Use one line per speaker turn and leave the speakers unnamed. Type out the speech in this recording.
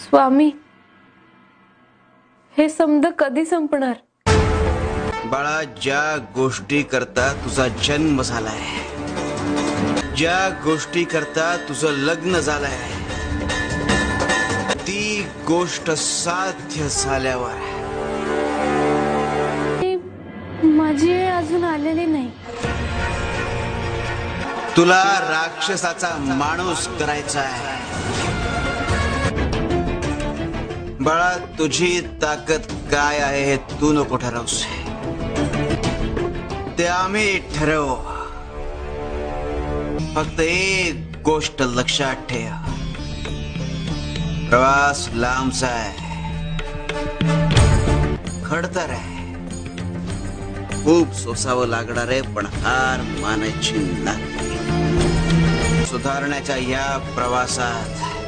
स्वामी हे समज कधी संपणार?
बाळा ज्या गोष्टी करता तुझा जन्म झालाय ज्या गोष्टी करता तुझं लग्न झालंय ती गोष्ट साध्य झाल्यावर
माझी वेळ अजून आलेली नाही.
तुला राक्षसाचा माणूस करायचा आहे. बाळा तुझी ताकद काय आहे हे तू नको ठरवस. ते आम्ही ठरवू. फक्त एक गोष्ट लक्षात ठेव. प्रवास लांबचा आहे. खडतर आहे. खूप सोसावं लागणार आहे पण हार मानायची नाही. सुधारण्याच्या या प्रवासात